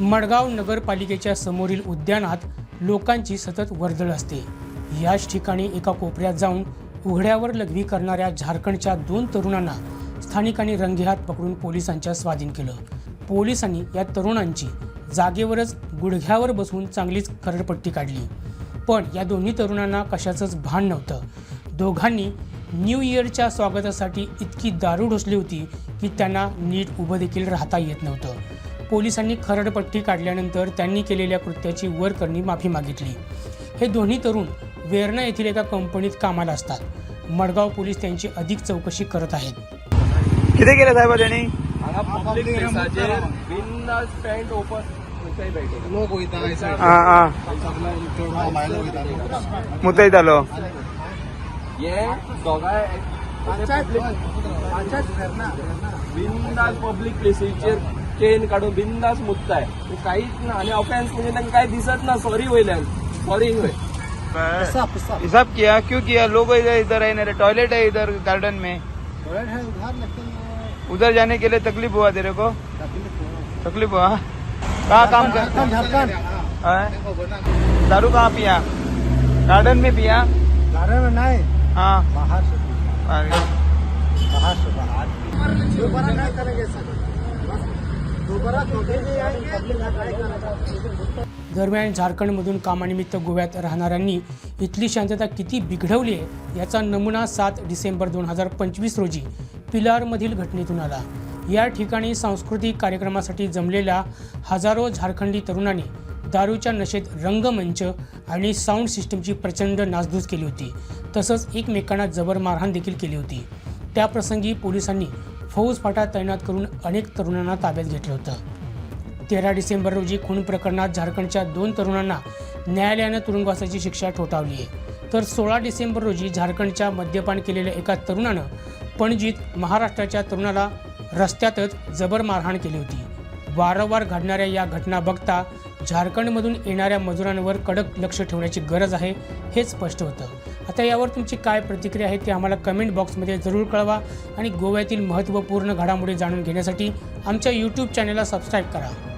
मडगाव नगरपालिकेच्या समोरील उद्यानात लोकांची सतत वर्दळ असते. याच ठिकाणी एका कोपऱ्यात जाऊन उघड्यावर लघवी करणाऱ्या झारखंडच्या दोन तरुणांना स्थानिकांनी रंगेहात पकडून पोलिसांच्या स्वाधीन केलं. पोलिसांनी या तरुणांची जागेवरच गुडघ्यावर बसवून चांगलीच करडपट्टी काढली. पण या दोन्ही तरुणांना कशाचंच भान नव्हतं. दोघांनी न्यू इयरच्या स्वागतासाठी इतकी दारू ढोसली होती की त्यांना नीट उभं देखील राहता येत नव्हतं. पोलिसांनी खरडपट्टी काढल्यानंतर त्यांनी केलेल्या कृत्याची वरकरणी माफी मागितली. हे दोन्ही तरुण वेर्णा येथील एका कंपनीत कामाला असतात. मडगाव पोलीस त्यांची अधिक चौकशी करत आहेत. किती केलं साहेब त्यांनी? Pant open. हा हा. हे पब्लीक प्लेसीचेर चेन काढून बिंदास मुतताय काहीच ना आणि ऑफेन्स म्हणजे तांकां काय दिसत ना सॉरी वयल्यान सॉरी वय हिसाब किया क्यों किया? लोग इधर इधर है मेरे टॉयलेट है इधर गार्डन में. उधार लेकिन उधर जाने के लिए तकलीफ़ हुआ तेरे को? तकलीफ़ हुआ। कहाँ काम कर झारखंड दारू कहाँ पिया? गार्डन में पिया? गार्डन में नहीं। हाँ। बाहर से बाहर। से बाहर। दरम्यान झारखंडमधून कामानिमित्त गोव्यात राहणाऱ्यांनी इथली शांतता किती बिघडवली आहे याचा नमुना सात डिसेंबर दोन हजार पंचवीस रोजी पिलारमधील घटनेतून आला. या ठिकाणी सांस्कृतिक कार्यक्रमासाठी जमलेल्या हजारो झारखंडी तरुणांनी दारूच्या नशेत रंगमंच आणि साऊंड सिस्टमची प्रचंड नासधूस केली होती. तसंच एकमेकांना जबर मारहाण देखील केली होती. त्याप्रसंगी पोलिसांनी फौजफाटा तैनात करून अनेक तरुणांना ताब्यात घेतलं होतं. तेरा डिसेंबर रोजी खून प्रकरणात झारखंडच्या दोन तरुणांना न्यायालयानं तुरुंगवासाची शिक्षा ठोठावली आहे. तर सोळा डिसेंबर रोजी झारखंडच्या मद्यपान केलेल्या एका तरुणानं पणजीत महाराष्ट्राच्या तरुणाला रस्त्यातच जबर मारहाण केली होती. वारंवार घडणाऱ्या या घटना बघता झारखंडमधून येणाऱ्या मजुरांवर कडक लक्ष ठेवण्याची गरज आहे हे स्पष्ट होतं. आता यावर तुमची काय प्रतिक्रिया आहे ते आम्हाला कमेंट बॉक्समध्ये जरूर कळवा आणि गोव्यातील महत्त्वपूर्ण घडामोडी जाणून घेण्यासाठी आमच्या यूट्यूब चॅनलला सबस्क्राईब करा.